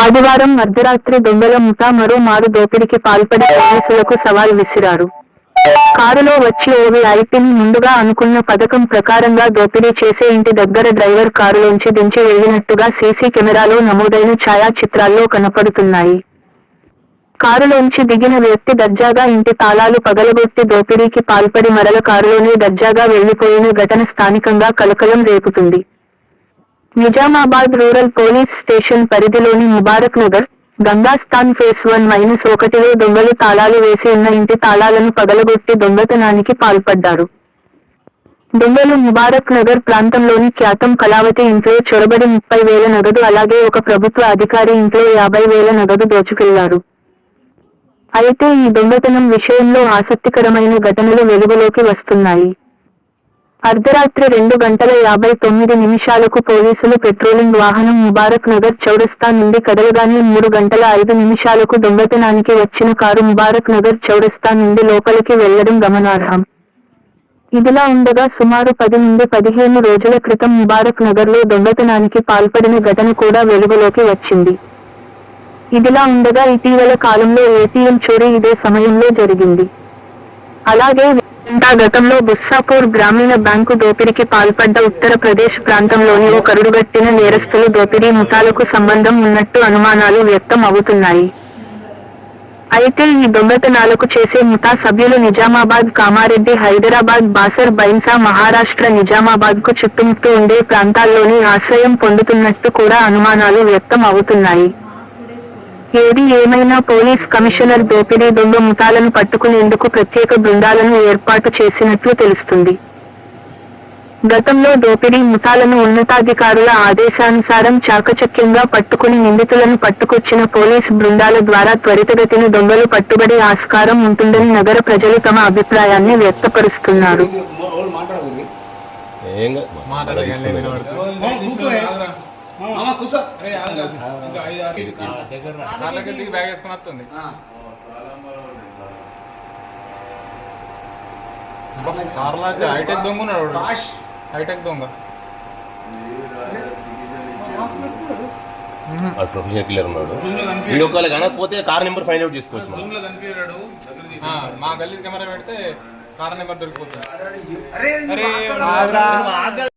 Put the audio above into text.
ఆదివారం అర్ధరాత్రి దొంగల ముఠా మరో మారు దోపిడికి పాల్పడి పోలీసులకు సవాల్ విసిరారు. కారులో వచ్చి ఓవి ఐపీని ముందుగా అనుకున్న పథకం ప్రకారంగా దోపిడీ చేసే ఇంటి దగ్గర డ్రైవర్ కారులోంచి దించి వెళ్ళినట్టుగా సీసీ కెమెరాలో నమోదైన ఛాయాచిత్రాల్లో కనపడుతున్నాయి. కారులోంచి దిగిన వ్యక్తి దర్జాగా ఇంటి తాళాలు పగలగొట్టి దోపిడీకి పాల్పడి మరల కారులోనే దర్జాగా వెళ్ళిపోయిన ఘటన స్థానికంగా కలకలం రేపుతుంది. నిజామాబాద్ రూరల్ పోలీస్ స్టేషన్ పరిధిలోని Mubarak Nagar Gangasthan phase one minus ఒకటిలో దొంగలు తాళాలు వేసి ఉన్న ఇంటి తాళాలను పగలగొట్టి దొంగతనానికి పాల్పడ్డారు. దొంగలు ముబారక్ నగర్ ప్రాంతంలోని ఖ్యాతం కళావతి ఇంట్లో చొరబడి ముప్పై వేల నగదు అలాగే ఒక ప్రభుత్వ అధికారి ఇంట్లో యాభై వేల నగదు దోచుకెళ్ళారు. అయితే ఈ దొంగతనం విషయంలో ఆసక్తికరమైన ఘటనలు వెలుగులోకి వస్తున్నాయి. అర్ధరాత్రి రెండు గంటల యాభై తొమ్మిది నిమిషాలకు పోలీసులు పెట్రోలింగ్ వాహనం ముబారక్ నగర్ చౌరస్తా నుండి కదలగానే మూడు గంటల ఐదు నిమిషాలకు దొంగతనానికి వచ్చిన కారు ముబారక్ నగర్ చౌరస్తా నుండి లోపలికి వెళ్ళడం గమనార్హం. ఇదిలా ఉండగా సుమారు పది నుండి పదిహేను రోజుల క్రితం ముబారక్ నగర్లో దొంగతనానికి పాల్పడిన ఘటన కూడా వెలుగులోకి వచ్చింది. ఇదిలా ఉండగా ఇటీవల కాలంలో ఏటీఎం చోరీ ఇదే సమయంలో జరిగింది. అలాగే ఇంకా గతంలో బుస్సాపూర్ గ్రామీణ బ్యాంకు దోపిడీకి పాల్పడ్డ ఉత్తరప్రదేశ్ ప్రాంతంలోని ఓ కరుడుగట్టిన నేరస్తులు దోపిడీ ముఠాలకు సంబంధం ఉన్నట్టు అనుమానాలు వ్యక్తం అవుతున్నాయి. అయితే ఈ దొంగతనాలకు చేసే ముఠా సభ్యులు నిజామాబాద్ కామారెడ్డి హైదరాబాద్ బాసర్ బైన్సా మహారాష్ట్ర నిజామాబాద్కు చుట్టుముట్టు ఉండే ప్రాంతాల్లోని ఆశ్రయం పొందుతున్నట్టు కూడా అనుమానాలు వ్యక్తం అవుతున్నాయి. ఏది ఏమైనా పోలీస్ కమిషనర్ దోపిడీ దొంగ ముఠాలను పట్టుకునేందుకు ప్రత్యేక బృందాలను ఏర్పాటు చేసినట్లు తెలుస్తుంది. గతంలో దోపిడీ ముఠాలను ఉన్నతాధికారుల ఆదేశానుసారం చాకచక్యంగా పట్టుకుని నిందితులను పట్టుకొచ్చిన పోలీస్ బృందాల ద్వారా త్వరితగతిన దొంగలు పట్టుబడి ఆస్కారం ఉంటుందని నగర ప్రజలు తమ అభిప్రాయాన్ని వ్యక్తపరుస్తున్నారు. బ్యాగ్ వేసుకొని వస్తుంది హైటెక్ దొంగ ఉన్నాడు హైటెక్ దొంగ. ప్రొఫెషనల్ ఉన్నాడు. వీడియో కాల్ కనకపోతే కార్ నెంబర్ ఫైండ్ అవుట్ చేసుకోవచ్చు మా గల్లీ కెమెరా పెడితే కార్ నెంబర్ దొరికిపోతుంది. అరే అరే మాట్లాడు.